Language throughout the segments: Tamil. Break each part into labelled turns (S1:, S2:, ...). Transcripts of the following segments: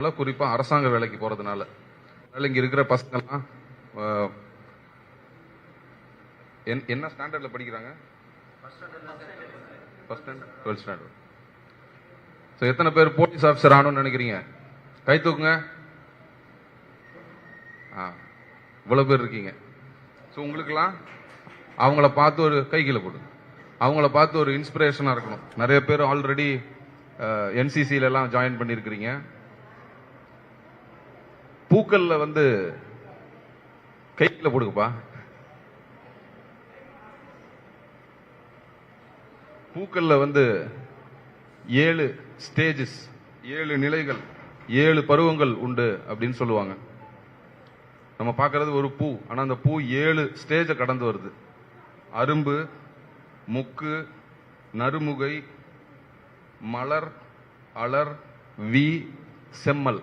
S1: குறிப்பாக அரசாங்க வேலைக்கு போறதுனால. அதனால் இங்கே இருக்கிற பசங்கள்லாம் என்- என்ன ஸ்டாண்டர்டில் படிக்கிறாங்க? First standard twelfth standard so எத்தனை பேர் போலீஸ் ஆஃபீஸர் ஆகணும்னு நினைக்கிறீங்க? கை தூக்குங்க. ஆ இவ்வளோ பேர் இருக்கீங்க. ஸோ உங்களுக்கெல்லாம் அவங்கள பார்த்து ஒரு கை கீழே போடுங்க. அவங்கள பார்த்து ஒரு இன்ஸ்பிரேஷனாக இருக்கணும். நிறைய பேர் ஆல்ரெடி என்சிசியிலலாம் ஜாயின் பண்ணியிருக்கிறீங்க. பூக்கள்ல வந்து கை போடுங்கப்பா. பூக்கள்ல வந்து ஏழு ஸ்டேஜஸ் ஏழு நிலைகள் ஏழு பருவங்கள் உண்டு அப்படின்னு சொல்லுவாங்க. நம்ம பார்க்கறது ஒரு பூ. ஆனா அந்த பூ ஏழு ஸ்டேஜை கடந்து வருது. அரும்பு முக்கு நறுமுகை மலர் அலர் வி செம்மல்.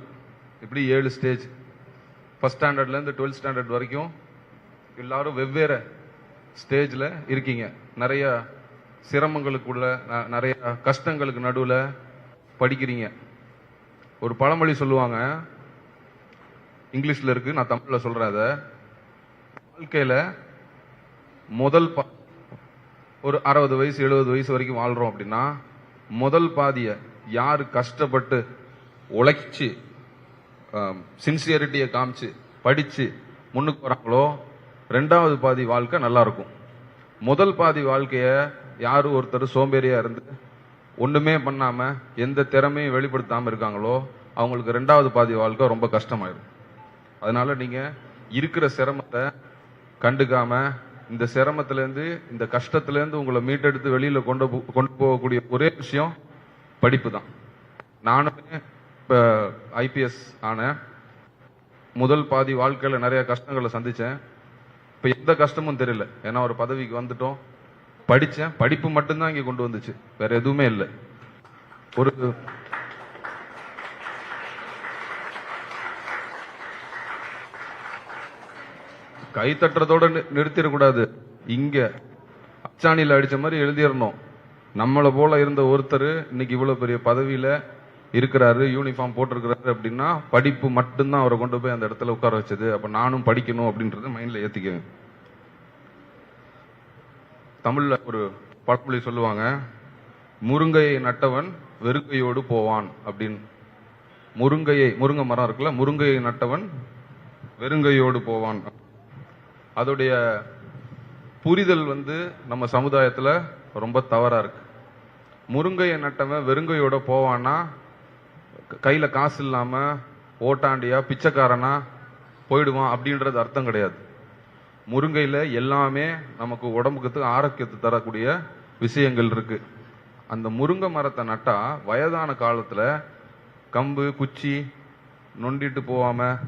S1: இப்படி ஏழு ஸ்டேஜ் ஃபஸ்ட் ஸ்டாண்டர்ட்லேருந்து டுவெல்த் ஸ்டாண்டர்ட் வரைக்கும் எல்லாரும் வெவ்வேறு ஸ்டேஜில் இருக்கீங்க. நிறைய சிரமங்களுக்குள்ள நிறைய கஷ்டங்களுக்கு நடுவில் படிக்கிறீங்க. ஒரு பழமொழி சொல்லுவாங்க. இங்கிலீஷில் இருக்கு நான் தமிழில் சொல்கிறேன் அதை. வாழ்க்கையில் முதல் பா- ஒரு அறுபது வயசு எழுபது வயசு வரைக்கும் வாழ்கிறோம் அப்படின்னா முதல் பாதியை யார் கஷ்டப்பட்டு உழைச்சி சின்சியரிட்டியை காமிச்சு படித்து முன்னுக்கு வராங்களோ ரெண்டாவது பாதி வாழ்க்கை நல்லா இருக்கும் முதல் பாதி வாழ்க்கையை யார் ஒருத்தர் சோம்பேறியாக இருந்து ஒன்றுமே பண்ணாமல் எந்த திறமையும் வெளிப்படுத்தாமல் இருக்காங்களோ அவங்களுக்கு ரெண்டாவது பாதி வாழ்க்கை ரொம்ப கஷ்டமாயிடும் அதனால் நீங்கள் இருக்கிற சிரமத்தை கண்டுக்காமல் இந்த சிரமத்துலேருந்து இந்த கஷ்டத்துலேருந்து உங்களை மீட்டெடுத்து வெளியில் கொண்டு போ- கொண்டு போகக்கூடிய ஒரே விஷயம் படிப்பு தான் நானுமே இப்போ ஐபிஎஸ் ஆனேன் முதல் பாதி வாழ்க்கையில் நிறைய கஷ்டங்களை சந்தித்தேன் இப்போ எந்த கஷ்டமும் தெரியல. ஏன்னா ஒரு பதவிக்கு வந்துட்டோம். படித்தேன் படிப்பு மட்டும்தான் இங்கே கொண்டு வந்துச்சு. வேற எதுவுமே இல்லை. ஒரு கை தட்டுறதோட நிறுத்திடக்கூடாது இங்க அச்சாணியில் அடிச்ச மாதிரி எழுதிடணும். நம்மளை போல இருந்த ஒருத்தர் இன்னைக்கு இவ்வளவு பெரிய பதவியில இருக்கிறாரு யூனிஃபார்ம் போட்டிருக்கிறாரு அப்படின்னா படிப்பு மட்டும்தான் அவரை கொண்டு போய் அந்த இடத்துல உட்கார வச்சது. அப்போ நானும் படிக்கணும் அப்படின்றத மைண்டில் ஏற்றிக்குவேன் தமிழ்ல ஒரு பழமொழி சொல்லுவாங்க முருங்கையை நட்டவன் வெறுங்கையோடு போவான் அப்படின்னு. முருங்கையை முருங்கை மரம் இருக்குல்ல முருங்கையை நட்டவன் வெறுங்கையோடு போவான். அதோடைய புரிதல் வந்து நம்ம சமுதாயத்தில் ரொம்ப தவறாக இருக்கு. முருங்கையை நட்டவன் வெறுங்கையோட போவான்னா கையில் காசு இல்லாமல் ஓட்டாண்டியா பிச்சைக்காரனா போயிடுவான் அப்படின்றது அர்த்தம் கிடையாது. முருங்கையில் எல்லாமே நமக்கு உடம்புக்கு ஆரோக்கியத்தை தரக்கூடிய விஷயங்கள் இருக்கு. அந்த முருங்கை மரத்தை நட்டா வயதான காலத்தில் கம்பு குச்சி நொண்டிட்டு போகாமல்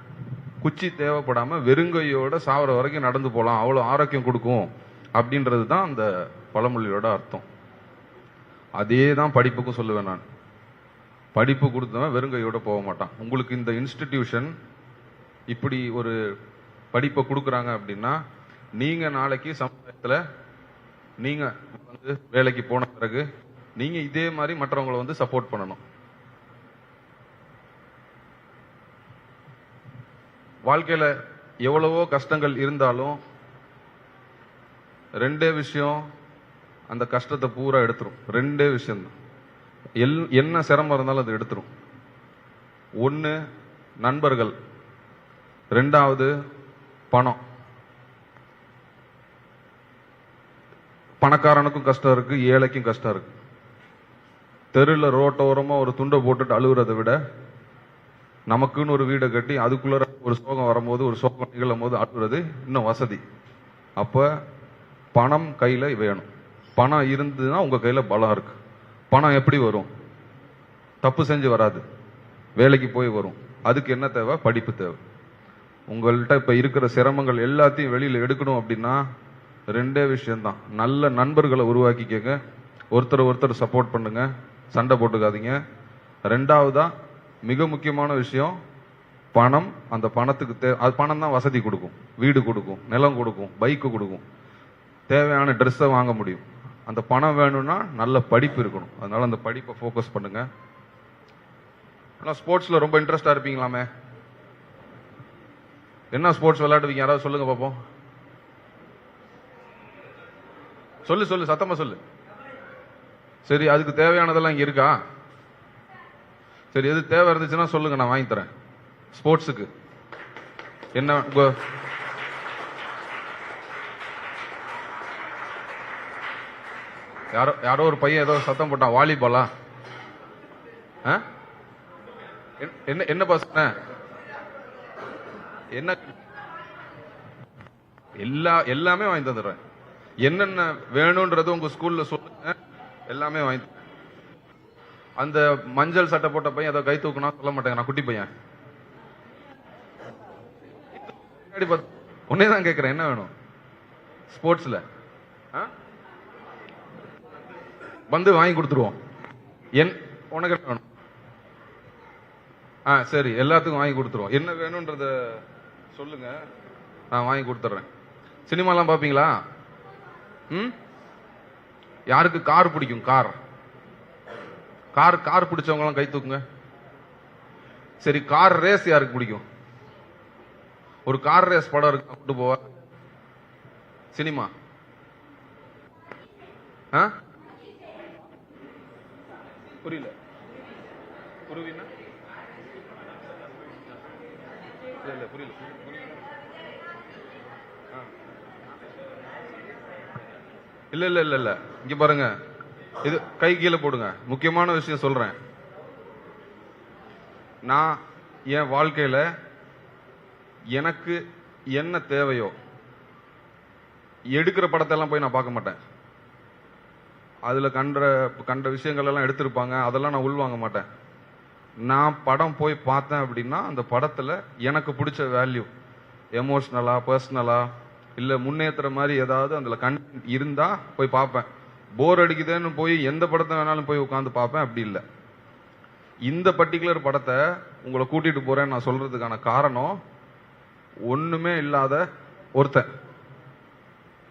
S1: குச்சி தேவைப்படாமல் வெறுங்கையோட சாவர வரைக்கும் நடந்து போகலாம் அவ்வளோ ஆரோக்கியம் கொடுக்கும் அப்படின்றது தான் அந்த பழமொழியோட அர்த்தம். அதே தான் படிப்புக்கும் சொல்லுவேன் நான். படிப்பு கொடுத்தவன் வெறுங்கையோட போக மாட்டான். உங்களுக்கு இந்த இன்ஸ்டிடியூஷன் இப்படி ஒரு படிப்பை கொடுக்குறாங்க அப்படின்னா நீங்கள் நாளைக்கு சமுதாயத்தில் நீங்கள் வந்து வேலைக்கு போன பிறகு நீங்கள் இதே மாதிரி மற்றவங்களை வந்து சப்போர்ட் பண்ணணும். வாழ்க்கையில் எவ்வளவோ கஷ்டங்கள் இருந்தாலும் ரெண்டே விஷயம் அந்த கஷ்டத்தை பூரா எடுத்துரும். ரெண்டே விஷயம் தான் எல் என்ன சிரமம் இருந்தாலும் அது எடுத்துரும். ஒன்று நண்பர்கள். ரெண்டாவது பணம். பணக்காரனுக்கும் கஷ்டம் இருக்கு ஏழைக்கும் கஷ்டம் இருக்கு. தெருவில் ரோட்டோரமாக ஒரு துண்டை போட்டுட்டு அழுகுறதை விட நமக்குன்னு ஒரு வீடை கட்டி அதுக்குள்ள ஒரு சோகம் வரும்போது ஒரு சோகம் நிகழும் போது அழுகுறது இன்னும் வசதி. அப்போ பணம் கையில் வேணும். பணம் இருந்ததுன்னா உங்கள் கையில் பலம் இருக்குது பணம் எப்படி வரும்? தப்பு செஞ்சு வராது. வேலைக்கு போய் வரும். அதுக்கு என்ன தேவை? படிப்பு தேவை. உங்கள்கிட்ட இப்போ இருக்கிற சிரமங்கள் எல்லாத்தையும் வெளியில் எடுக்கணும் அப்படின்னா ரெண்டே விஷயந்தான் நல்ல நண்பர்களை உருவாக்கிக்கங்க. ஒருத்தர் ஒருத்தர் சப்போர்ட் பண்ணுங்க. சண்டை போட்டுக்காதீங்க. ரெண்டாவதாக மிக முக்கியமான விஷயம் பணம் அந்த பணத்துக்கு தே அது பணம் தான் வசதி கொடுக்கும். வீடு கொடுக்கும் நிலம் கொடுக்கும் பைக்கு கொடுக்கும். தேவையான ட்ரெஸ்ஸை வாங்க முடியும். அந்த பணம் வேணும்னா நல்ல படிப்பு இருக்கணும். அதனால அந்த படிப்பை ஃபோக்கஸ் பண்ணுங்க. ஆனால் ஸ்போர்ட்ஸில் ரொம்ப இன்ட்ரெஸ்டாக இருப்பீங்களாமே? என்ன ஸ்போர்ட்ஸ் விளையாடுவீங்க? யாராவது சொல்லுங்க பார்ப்போம் சொல்லு சொல்லு சத்தமா சொல்லு. சரி அதுக்கு தேவையானதெல்லாம் இங்க இருக்கா? சரி எது தேவை இருந்துச்சுன்னா சொல்லுங்க நான் வாங்கி தரேன். ஸ்போர்ட்ஸுக்கு என்ன யாரோ யாரோ ஒரு பையன் ஏதோ சத்தம் போட்டான். வாலிபாலா? ஆ? என்ன- என்ன என்ன பசங்க என்ன? எல்லா எல்லாமே வாங்கி தந்துடுறேன். என்னென்ன வேணும்ன்றது உங்க ஸ்கூல்ல சொல்லுங்க. எல்லாமே வாங்கி தரேன். அந்த மஞ்சள் சட்டை போட்ட பையன் ஏதோ கை தூக்குனா சொல்ல மாட்டேங்க. நான் குட்டி பையன். பின்னாடி தான் கேட்கிறேன் என்ன வேணும்? ஸ்போர்ட்ஸ்ல. வந்து வாங்கி கொடுத்துருவோம். என் உனக்கு என்ன வேணும்? ஆ சரி எல்லாத்துக்கும் வாங்கி கொடுத்துருவோம். என்ன வேணும்ன்றத சொல்லுங்க. நான் வாங்கி கொடுத்துட்றேன். சினிமாலாம் பார்ப்பீங்களா ம்? யாருக்கு கார் பிடிக்கும்? கார். கார் கார் பிடிச்சவங்கலாம் கை தூக்குங்க. சரி கார் ரேஸ் யாருக்கு பிடிக்கும்? ஒரு கார் ரேஸ் படம் இருக்கு? கூட்டு போவா? சினிமா. ஆ? புரியல. குருவினா இல்ல புரியல. இல்லை இல்லை இல்ல இல்ல இல்ல இல்ல. இங்க பாருங்க. இது கை கீழே போடுங்க. முக்கியமான விஷயம் சொல்றேன். நான் என் வாழ்க்கையில எனக்கு என்ன தேவையோ எடுக்கிற படத்தெல்லாம் போய் நான் பார்க்க மாட்டேன். அதில் கண்ட கண்ட விஷயங்கள் எல்லாம் எடுத்திருப்பாங்க. அதெல்லாம் நான் உள்வாங்க மாட்டேன். நான் படம் போய் பார்த்தேன் அப்படின்னா அந்த படத்தில் எனக்கு பிடிச்ச வேல்யூ எமோஷ்னலாக பர்சனலாக இல்லை முன்னேற்றுற மாதிரி ஏதாவது அதில் கண் இருந்தால் போய் பார்ப்பேன். போர் அடிக்குதுன்னு போய் எந்த படத்தை வேணாலும் போய் உட்காந்து பார்ப்பேன். அப்படி இல்லை. இந்த பர்டிகுலர் படத்தை உங்களை கூட்டிகிட்டு போகிறேன்னு நான் சொல்கிறதுக்கான காரணம் ஒன்றுமே இல்லாத ஒருத்தன்.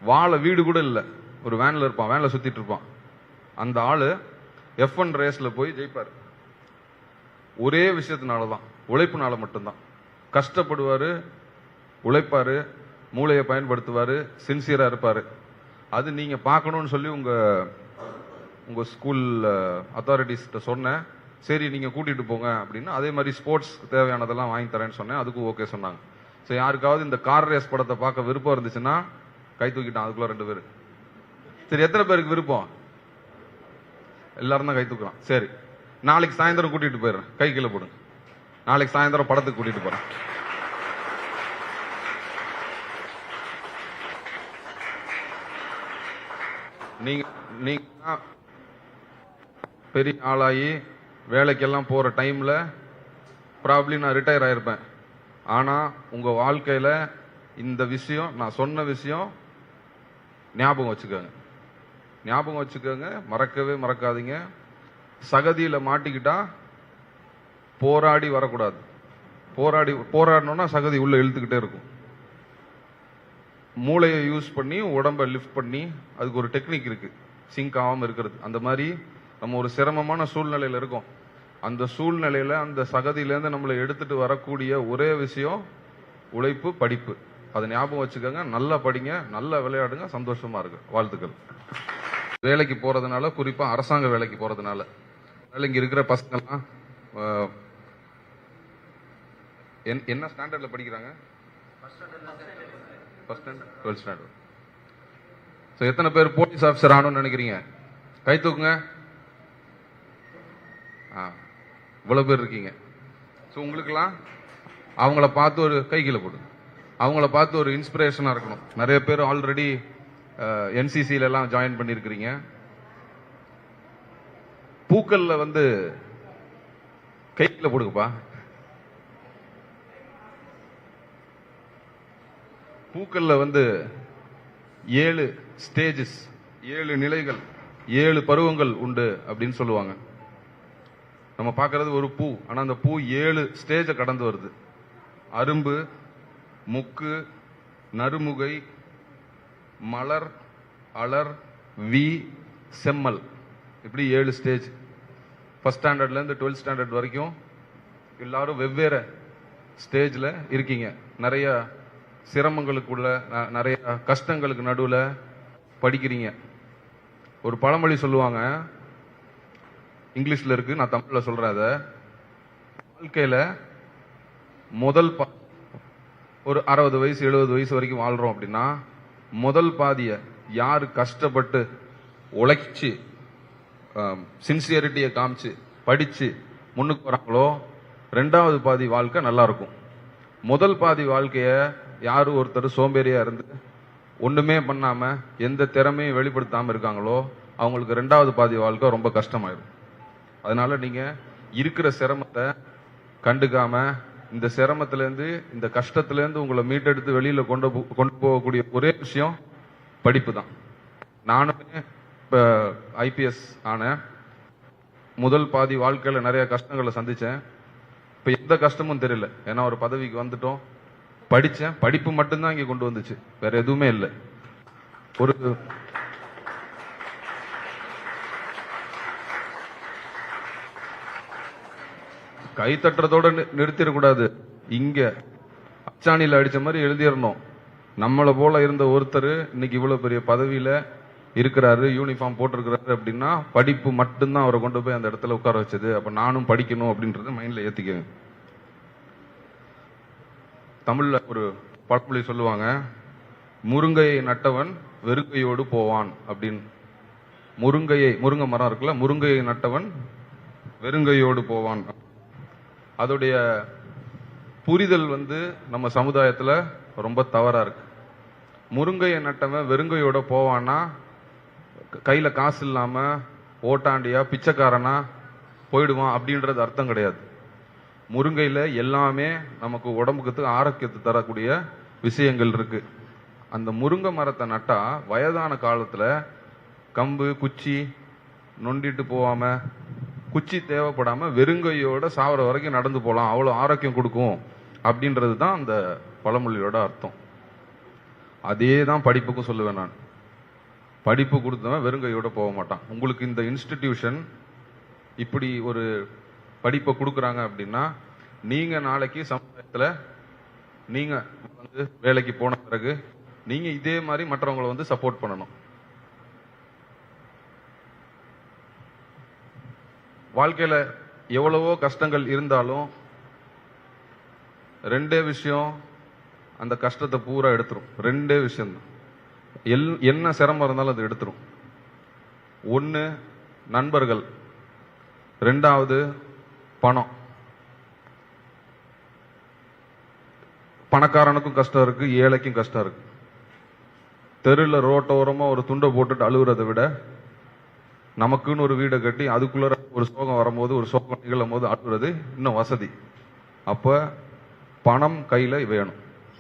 S1: வாழ வீடு கூட இல்லை. ஒரு வேனில் இருப்பான். வேனில் சுற்றிட்டு இருப்பான். அந்த ஆள் எஃப் ஒன் ரேஸில் போய் ஜெயிப்பார். ஒரே விஷயத்தினால தான் உழைப்புனால மட்டும்தான். கஷ்டப்படுவார் உழைப்பார் மூளையை பயன்படுத்துவார் சின்சியராக இருப்பார். அது நீங்கள் பார்க்கணும்னு சொல்லி உங்கள் உங்கள் ஸ்கூல் அத்தாரிட்டிஸ்கிட்ட சொன்னேன். சரி நீங்கள் கூட்டிகிட்டு போங்க அப்படின்னு. அதே மாதிரி ஸ்போர்ட்ஸ் தேவையானதெல்லாம் வாங்கி தரேன்னு சொன்னேன். அதுக்கும் ஓகே சொன்னாங்க. ஸோ யாருக்காவது இந்த கார் ரேஸ் படத்தை பார்க்க விருப்பம் இருந்துச்சுன்னா கை தூக்கிட்டான். அதுக்குள்ளே ரெண்டு பேர். சரி எத்தனை பேருக்கு விருப்பம்? எல்லாரும் தான் கை தூக்கலாம் சரி. நாளைக்கு சாயந்தரம் கூட்டிட்டு போயிடுறேன். கை கீழே போடுங்க. நாளைக்கு சாயந்தரம் படத்துக்கு கூட்டிட்டு போறேன். நீங்க நீங்க பெரிய ஆளாகி வேலைக்கெல்லாம் போற டைம்ல ப்ராப்ளி நான் ரிட்டையர் ஆயிருப்பேன். ஆனா உங்க வாழ்க்கையில இந்த விஷயம் நான் சொன்ன விஷயம் ஞாபகம் வச்சுக்கோங்க. ஞாபகம் வச்சுக்கோங்க மறக்கவே மறக்காதீங்க. சகதியில் மாட்டிக்கிட்டா போராடி வரக்கூடாது. போராடி போராடணும்னா சகதி உள்ள இழுத்துக்கிட்டே இருக்கும். மூளையை யூஸ் பண்ணி உடம்ப லிஃப்ட் பண்ணி அதுக்கு ஒரு டெக்னிக் இருக்கு. சிங்க் ஆகாமல் இருக்கிறது. அந்த மாதிரி நம்ம ஒரு சிரமமான சூழ்நிலையில் இருக்கோம். அந்த சூழ்நிலையில அந்த சகதியிலேருந்து நம்மளை எடுத்துட்டு வரக்கூடிய ஒரே விஷயம் உழைப்பு படிப்பு. அதை ஞாபகம் வச்சுக்கோங்க. நல்லா படிங்க நல்லா விளையாடுங்க சந்தோஷமா இருக்கு வாழ்த்துக்கள். வேலைக்கு போறதுனால குறிப்பாக அரசாங்க வேலைக்கு போறதுனால. அதனால் இங்கே இருக்கிற பசங்கள்லாம் என்- என்ன ஸ்டாண்டர்டில் படிக்கிறாங்க? First standard twelfth standard so எத்தனை பேர் போலீஸ் ஆஃபீஸர் ஆகணும்னு நினைக்கிறீங்க? கை தூக்குங்க. ஆ இவ்வளோ பேர் இருக்கீங்க. ஸோ உங்களுக்கெல்லாம் அவங்கள பார்த்து ஒரு கை கீழே போடுங்க. அவங்கள பார்த்து ஒரு இன்ஸ்பிரேஷனாக இருக்கணும். நிறைய பேர் ஆல்ரெடி என்சிசில எல்லாம் ஜாயின் பண்ணியிருக்கிறீங்க பூக்களில் வந்து கையில் போடுங்கப்பா. பூக்களில் வந்து ஏழு ஸ்டேஜஸ் ஏழு நிலைகள் ஏழு பருவங்கள் உண்டு அப்படின்னு சொல்லுவாங்க. நம்ம பார்க்கறது ஒரு பூ ஆனால் அந்த பூ ஏழு ஸ்டேஜை கடந்து வருது. அரும்பு முக்கு நறுமுகை மலர் அலர் வி செம்மல். இப்படி ஏழு ஸ்டேஜ் ஃபர்ஸ்ட் ஸ்டாண்டர்ட்லேருந்து டுவெல்த் ஸ்டாண்டர்ட் வரைக்கும் எல்லாரும் வெவ்வேறு ஸ்டேஜில் இருக்கீங்க. நிறைய சிரமங்களுக்குள்ள ந- நிறைய கஷ்டங்களுக்கு நடுவில் படிக்கிறீங்க. ஒரு பழமொழி சொல்லுவாங்க. இங்கிலீஷில் இருக்கு நான் தமிழில் சொல்கிறேன் அதை. வாழ்க்கையில் முதல் ஒரு அறுபது வயசு எழுபது வயசு வரைக்கும் வாழ்றோம் அப்படின்னா முதல் பாதிய யார் கஷ்டப்பட்டு உழைச்சி சின்சியரிட்டியை காமிச்சு படிச்சு முன்னுக்கு வராங்களோ ரெண்டாவது பாதி வாழ்க்கை நல்லா இருக்கும் முதல் பாதி வாழ்க்கைய யாரும் ஒருத்தர் சோம்பேறியா இருந்து ஒண்ணுமே பண்ணாம எந்த திறமையும் வெளிப்படுத்தாம இருக்காங்களோ அவங்களுக்கு ரெண்டாவது பாதி வாழ்க்கை ரொம்ப கஷ்டமாயிடும் அதனால நீங்க இருக்கிற சிரமத்தை கண்டுக்காம இந்த சிரமத்திலேருந்து இந்த கஷ்டத்துலேருந்து உங்களை மீட்டெடுத்து வெளியில் கொண்டு போ- கொண்டு போகக்கூடிய ஒரே விஷயம் படிப்பு தான் நானுமே இப்போ ஐபிஎஸ் ஆனேன் முதல் பாதி வாழ்க்கையில் நிறைய கஷ்டங்களை சந்தித்தேன் இப்போ எந்த கஷ்டமும் தெரியல. ஏன்னா ஒரு பதவிக்கு வந்துட்டோம். படித்தேன் படிப்பு மட்டும்தான் இங்கே கொண்டு வந்துச்சு. வேற எதுவுமே இல்லை. ஒரு கை தட்டுறதோட நி- நிறுத்திடக்கூடாது. இங்க அச்சாணியில் அடிச்ச மாதிரி எழுதிடணும். நம்மளை போல இருந்த ஒருத்தர் இன்னைக்கு இவ்வளவு பெரிய பதவியில இருக்கிறாரு யூனிஃபார்ம் போட்டிருக்கிறாரு அப்படின்னா படிப்பு மட்டும்தான் அவரை கொண்டு போய் அந்த இடத்துல உட்கார வச்சது. அப்ப நானும் படிக்கணும் அப்படின்றத மைண்ட்ல ஏத்திக்கங்க தமிழ்ல ஒரு பழமொழி சொல்லுவாங்க முருங்கையை நட்டவன் வெறுங்கையோடு போவான் அப்படின்னு. முருங்கையை முருங்கை மரம் இருக்குல்ல முருங்கையை நட்டவன் வெறுங்கையோடு போவான். அதோடைய புரிதல் வந்து நம்ம சமுதாயத்தில் ரொம்ப தவறாக இருக்கு. முருங்கையை நட்டவன் வெறுங்கையோட போவான்னா கையில் காசு இல்லாமல் ஓட்டாண்டியா பிச்சைக்காரனா போயிடுவான் அப்படின்றது அர்த்தம் கிடையாது. முருங்கையில் எல்லாமே நமக்கு உடம்புக்கு ஆரோக்கியத்தை தரக்கூடிய விஷயங்கள் இருக்கு. அந்த முருங்கை மரத்தை நட்டா வயதான காலத்தில் கம்பு குச்சி நொண்டிட்டு போகாமல் குச்சி தேவைப்படாமல் வெறுங்கையோட சாவர வரைக்கும் நடந்து போகலாம் அவ்வளோ ஆரோக்கியம் கொடுக்கும். அப்படின்றது தான் அந்த பழமொழியோட அர்த்தம். அதே தான் படிப்புக்கும் சொல்லுவேன் நான். படிப்பு கொடுத்தவன் வெறுங்கையோட போக மாட்டான். உங்களுக்கு இந்த இன்ஸ்டிடியூஷன் இப்படி ஒரு படிப்பை கொடுக்குறாங்க அப்படின்னா நீங்கள் நாளைக்கு சமுதாயத்தில் நீங்கள் வந்து வேலைக்கு போன பிறகு நீங்கள் இதே மாதிரி மற்றவங்களை வந்து சப்போர்ட் பண்ணணும். வாழ்க்கையில் எவ்வளவோ கஷ்டங்கள் இருந்தாலும் ரெண்டே விஷயம் அந்த கஷ்டத்தை பூரா எடுத்துரும். ரெண்டே விஷயம் எல் என்ன சிரமம் இருந்தாலும் அது எடுத்துரும். ஒன்று நண்பர்கள். ரெண்டாவது பணம். பணக்காரனுக்கும் கஷ்டம் இருக்கு ஏழைக்கும் கஷ்டம் இருக்கு. தெருல ரோட்டோரமாக ஒரு துண்டை போட்டுட்டு அழுகுறதை விட நமக்குன்னு ஒரு வீடை கட்டி அதுக்குள்ள ஒரு சோகம் வரும்போது ஒரு சோகம் நிகழும் போது ஆட்டுறது இன்னும் வசதி. அப்ப பணம் கையில வேணும்.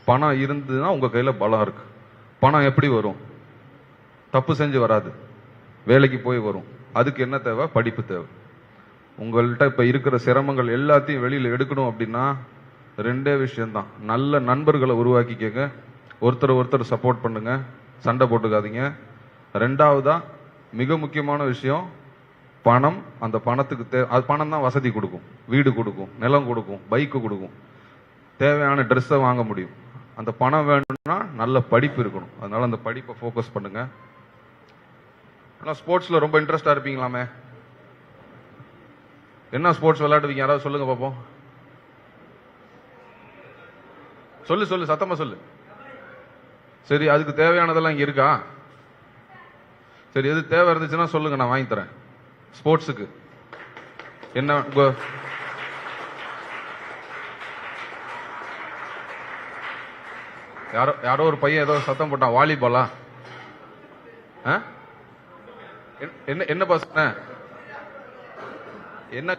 S1: பணம் இருந்ததுன்னா உங்க கையில பலம் இருக்கு. பணம் எப்படி வரும்? தப்பு செஞ்சு வராது. வேலைக்கு போய் வரும். அதுக்கு என்ன தேவை? படிப்பு தேவை. உங்கள்கிட்ட இப்ப இருக்கிற சிரமங்கள் எல்லாத்தையும் வெளியில எடுக்கணும் அப்படின்னா ரெண்டே விஷயம்தான். நல்ல நண்பர்களை உருவாக்கிக்கங்க. ஒருத்தர் ஒருத்தர் சப்போர்ட் பண்ணுங்க. சண்டை போட்டுக்காதீங்க. ரெண்டாவதா மிக முக்கியமான விஷயம் பணம் அந்த பணத்துக்கு தே அது பணம் தான் வசதி கொடுக்கும். வீடு கொடுக்கும் நிலம் கொடுக்கும் பைக்கு கொடுக்கும். தேவையான ட்ரெஸ்ஸை வாங்க முடியும். அந்த பணம் வேணும்னா நல்ல படிப்பு இருக்கணும். அதனால அந்த படிப்பை ஃபோக்கஸ் பண்ணுங்க. ஆனால் ஸ்போர்ட்ஸில் ரொம்ப இன்ட்ரெஸ்டாக இருப்பீங்களாமே? என்ன ஸ்போர்ட்ஸ் விளையாடுவீங்க? யாராவது சொல்லுங்க பார்ப்போம் சொல்லு சொல்லு சத்தமா சொல்லு. சரி அதுக்கு தேவையானதெல்லாம் இங்கே இருக்கா? சரி எது தேவை இருந்துச்சுன்னா சொல்லுங்க நான் வாங்கி தரேன். ஸ்போர்ட்ஸுக்கு. என்ன யாரோ யாரோ ஒரு பையன் ஏதோ சத்தம் போட்டான் வாலிபாலா? ஆ? என்ன- என்ன என்ன பசங்க என்ன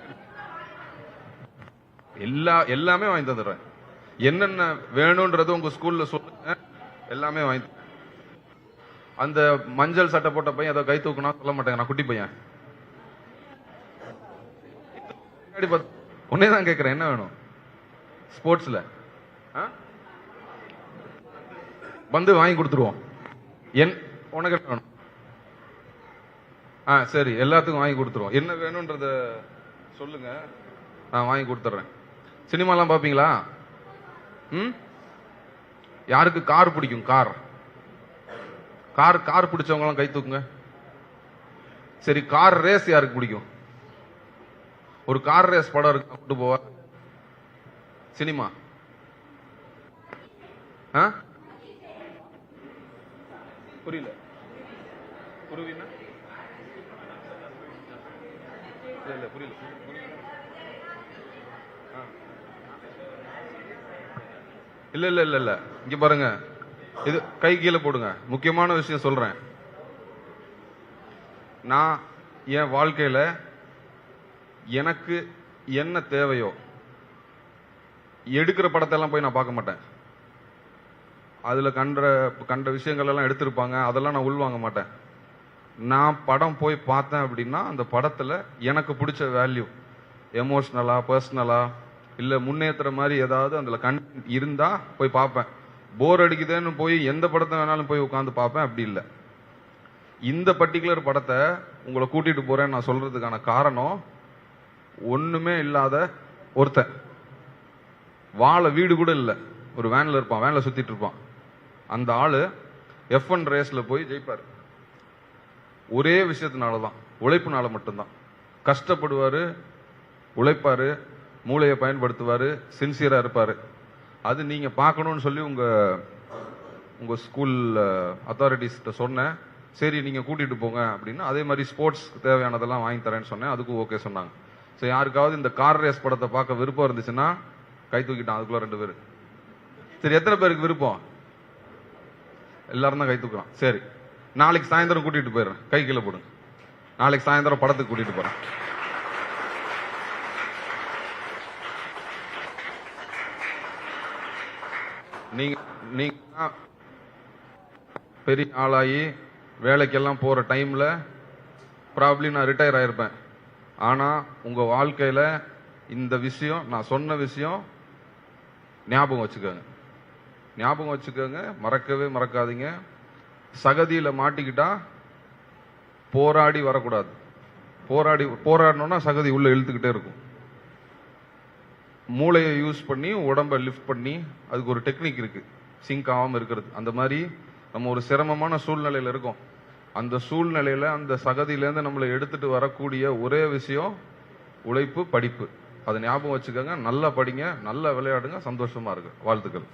S1: எல்லா எல்லாமே வாங்கி தந்துடுறேன். என்னென்ன வேணும்ன்றது உங்க ஸ்கூல்ல சொல்லுங்க. எல்லாமே வாங்கி அந்த மஞ்சள் சட்டை போட்ட பையன் ஏதோ கை தூக்குனா சொல்ல மாட்டேங்க நான் குட்டி பையன். பின்னாடி தான் கேட்கிறேன் என்ன வேணும்? ஸ்போர்ட்ஸ்ல. வந்து வாங்கி கொடுத்துருவோம். என் உனக்கு என்ன வேணும்? ஆ சரி எல்லாத்துக்கும் வாங்கி கொடுத்துருவோம். என்ன வேணும்ன்றத சொல்லுங்க. நான் வாங்கி கொடுத்துட்றேன். சினிமாலாம் பார்ப்பீங்களா ம்? யாருக்கு கார் பிடிக்கும் கார்? கார் கார் பிடிச்சவங்கலாம் கை தூக்குங்க. சரி கார் ரேஸ் யாருக்கு பிடிக்கும்? ஒரு கார் ரேஸ் படம் இருக்கு? கூட்டு போவா? சினிமா? ஆ? புரியல. புரியல. இல்ல இல்ல இல்ல இல்ல. இங்க பாருங்க. இது கை கீழே போடுங்க. முக்கியமான விஷயம் சொல்றேன். நான் என் வாழ்க்கையில் எனக்கு என்ன தேவையோ எடுக்கிற படத்தை எல்லாம் போய் நான் பார்க்க மாட்டேன். அதில் கண்ட கண்ட விஷயங்கள் எல்லாம் எடுத்திருப்பாங்க. அதெல்லாம் நான் உள்வாங்க மாட்டேன். நான் படம் போய் பார்த்தேன் அப்படின்னா அந்த படத்தில் எனக்கு பிடிச்ச வேல்யூ எமோஷ்னலாக பர்சனலா இல்லை முன்னேற்றுற மாதிரி ஏதாவது அதில் கண் இருந்தால் போய் பார்ப்பேன். போர் அடிக்குதுன்னு போய் எந்த படத்தை வேணாலும் போய் உட்காந்து பார்ப்பேன் அப்படி இல்லை. இந்த பர்டிகுலர் படத்தை உங்களை கூட்டிகிட்டு போகிறேன்னு நான் சொல்கிறதுக்கான காரணம் ஒன்றுமே இல்லாத ஒருத்தன். வாழ வீடு கூட இல்லை. ஒரு வேனில் இருப்பான் வேனில் சுற்றிட்டு இருப்பான். அந்த ஆள் எஃப் ஒன் போய் ஜெயிப்பார். ஒரே விஷயத்தினால தான் உழைப்புனால மட்டும்தான். கஷ்டப்படுவார் உழைப்பார் மூளையை பயன்படுத்துவார் சின்சியராக இருப்பார். அது நீங்கள் பார்க்கணும்னு சொல்லி உங்கள் உங்கள் ஸ்கூல் அத்தாரிட்டிஸ்கிட்ட சொன்னேன். சரி நீங்கள் கூட்டிகிட்டு போங்க அப்படின்னு. அதே மாதிரி ஸ்போர்ட்ஸ்க்கு தேவையானதெல்லாம் வாங்கி தரேன்னு சொன்னேன். அதுக்கும் ஓகே சொன்னாங்க. ஸோ யாருக்காவது இந்த கார் ரேஸ் படத்தை பார்க்க விருப்பம் இருந்துச்சுன்னா கை தூக்கிட்டான். அதுக்குள்ள ரெண்டு பேர். சரி எத்தனை பேருக்கு விருப்பம்? எல்லாரும் தான் கை தூக்கலாம் சரி நாளைக்கு சாயந்தரம் கூட்டிகிட்டு போயிடுறேன். கை கீழே போடுங்க. நாளைக்கு சாயந்தரம் படத்துக்கு கூட்டிகிட்டு போகிறேன் நீங்க நீங்க தான் பெரிய ஆளாகி வேலைக்கெல்லாம் போற டைம்ல ப்ராப்ளி நான் ரிட்டையர் ஆயிருப்பேன். ஆனா உங்க வாழ்க்கையில இந்த விஷயம் நான் சொன்ன விஷயம் ஞாபகம் வச்சுக்கோங்க. ஞாபகம் வச்சுக்கோங்க மறக்கவே மறக்காதீங்க. சகதியில மாட்டிக்கிட்டா போராடி வரக்கூடாது. போராடி போராடணும்னா சகதி உள்ள இழுத்துக்கிட்டே இருக்கும். மூளையை யூஸ் பண்ணி உடம்ப லிஃப்ட் பண்ணி அதுக்கு ஒரு டெக்னிக் இருக்கு. சிங்க் ஆகாமல் இருக்கிறது. அந்த மாதிரி நம்ம ஒரு சிரமமான சூழ்நிலையில் இருக்கோம். அந்த சூழ்நிலையில் அந்த சகதியிலேருந்து நம்மளை எடுத்துட்டு வரக்கூடிய ஒரே விஷயம் உழைப்பு படிப்பு. அதை ஞாபகம் வச்சுக்கோங்க. நல்லா படிங்க நல்லா விளையாடுங்க சந்தோஷமா இருக்கு வாழ்த்துக்கள்.